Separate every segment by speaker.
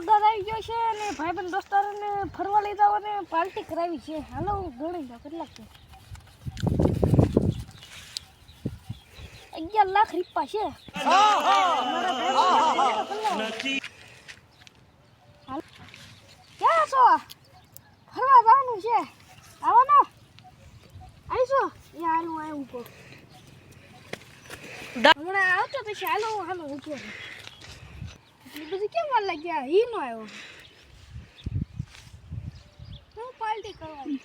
Speaker 1: પગાર આવી ગયો છે અને ભાઈબંધ દોસ્તારોને ફરવા લઈ જાવ અને પાર્ટી કરાવી છે. હાલો ગણી જાઓ કેટલાક છે? અગિયાર લાખ રીપા છે. ક્યાં છો? ફરવા જવાનું છે. આવવાનો? આવીશો? એ આવ્યું આવ્યું હમણાં આવતો પછી હાલો હાલો ઉઠો એટલી કેમ વાર લાગ્યા? હી નો આવ્યો. હું પાર્ટી કરવાની?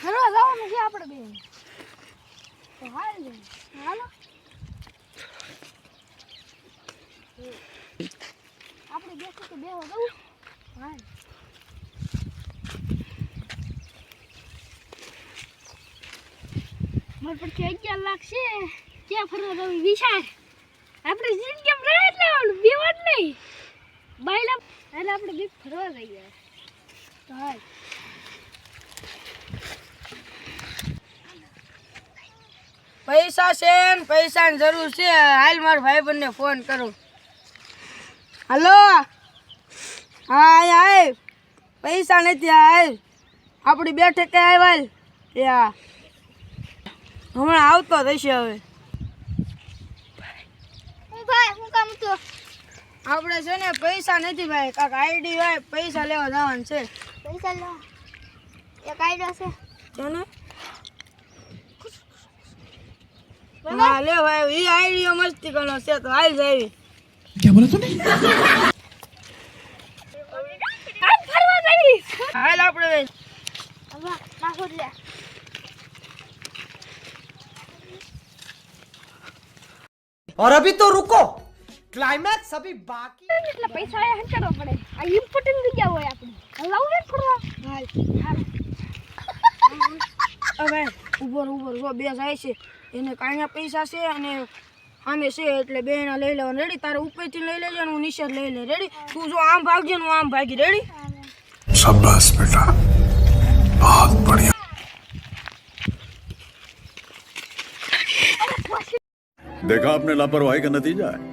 Speaker 1: ફરવા જવાનું છે આપણે બે હાલ. હાલો. આપણે બેસું તો બેહો દઉં હાલ. મારે પછી અગિયાર લાખ છે. ક્યાં ફરવા જવું? વિચાર આપણે રહે આવડું બેવાડ નહીં. બાયલા એટલે આપણે બી ફરવા જઈએ. તો હાલ.
Speaker 2: પૈસા છે ને પૈસાની જરૂર છે. હાલ મારા ભાઈબંધને ફોન કરું. હલો? હા આય પૈસા નથી આય આપણી બેઠકે આવ્યા એ હા. હમણાં આવતો થશે હવે.
Speaker 1: હું ભાઈ હું કામ તો
Speaker 2: આપણે છે ને પૈસા નથી ભાઈ કાંક આઈડી હોય પૈસા લેવા જવાનું છે
Speaker 1: પૈસા લો એક આઈડિયા છે
Speaker 2: છે ને હા લે ભાઈ એ આઈડીઓ મસ્તી કરવાનો છે તો હાલ જાવી
Speaker 1: હાલ ફરવા જઈશ
Speaker 2: હાલ આપણે
Speaker 1: હવે નાખો લે
Speaker 3: और अभी तो रुको क्लाइमैक्स अभी बाकी
Speaker 1: એટલે પૈસા આયા હંચાડવા પડે આ ઇમ્પોર્ટન્ટ જગ્યા હોય આપણી લાવું ને ફરવા હાલ હાલ
Speaker 2: હવે ઉભર ઉભર ઉભર બે જાય છે એને કાંઈ પૈસા છે અને સામે છે એટલે બે એના લઈ લેવાનું રેડી તારે ઉપરથી લઈ લેજે અને હું નીચે લઈ લે રેડી તું જો આમ ભાગજે ને હું આમ ભાગી રેડી
Speaker 4: शाबाश बेटा बहुत बढ़िया देखा आपने लापरवाही का नतीजा है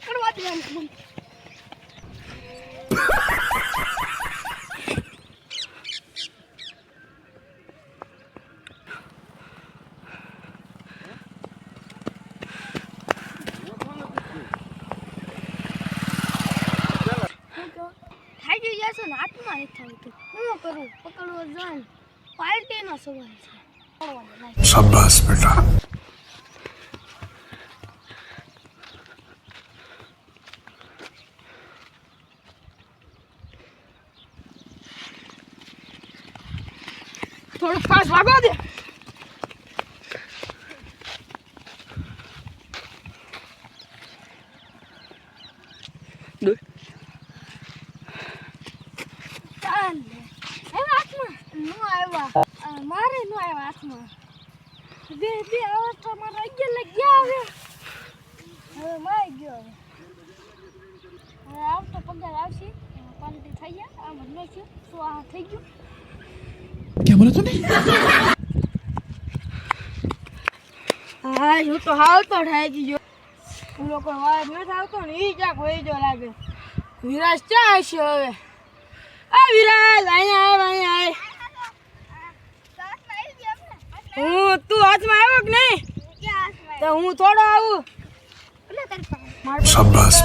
Speaker 1: પકડવા દે એને. થાકી જશે ને હાથમાં નથી હતું હું કરું? પકડવો જાય. પાર્ટીનો સવાલ છે. પકડવા દે,
Speaker 2: થોડું ફાસ્ટ ભાગો દે.
Speaker 1: મારે નો આવ્યા હાથમાં. બે બે અવસ્થા મારા અગિયાર લગ્યા હવે. હવે મારી ગયો હવે. હવે આવતો પગાર આવશે. પાર્ટી થઈ ગયા. આમ જ નાખ્યું શું આ થઈ ગયું?
Speaker 5: બોલો
Speaker 2: હા હું તો હાવ તો લોકો વાત ન થાવતો ને ઈ ક્યાંક હોય જો લાગે. વિરાજ ક્યાં હશે હવે? આ વિરાજ અહીંયા અહીંયા હું તું હાથમાં આવ્યો નહીં? તો હું થોડો આવું.
Speaker 4: શાબાશ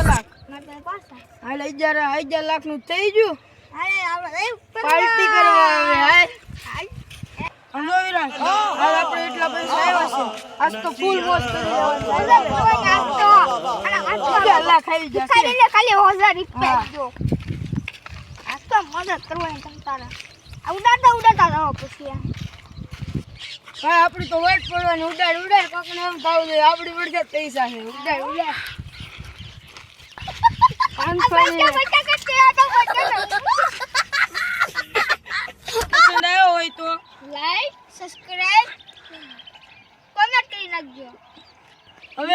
Speaker 2: હાલ હજાર હજાર લાખનું થઈ ગયું. આજ તો ફૂલ મોજ કરી લેવાની. અલ્લાહ ખાઈ જશે?
Speaker 6: ખાલી લે ખાલી હોઝર રૂપિયા જો. આ તો મદદ કરવાની તમતારે આ ઉડાડતા ઉડાડતા રહો પછી.
Speaker 2: હા આપણી તો વેટ પડવાની. ઉડાડ ઉડાડ. કોકને એમ થવું જોઈએ. આપણી વડે પૈસા છે. ઉડાડ ઉડાડ. હોય તો
Speaker 6: લાઈક સબસ્ક્રાઇબ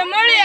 Speaker 2: amores.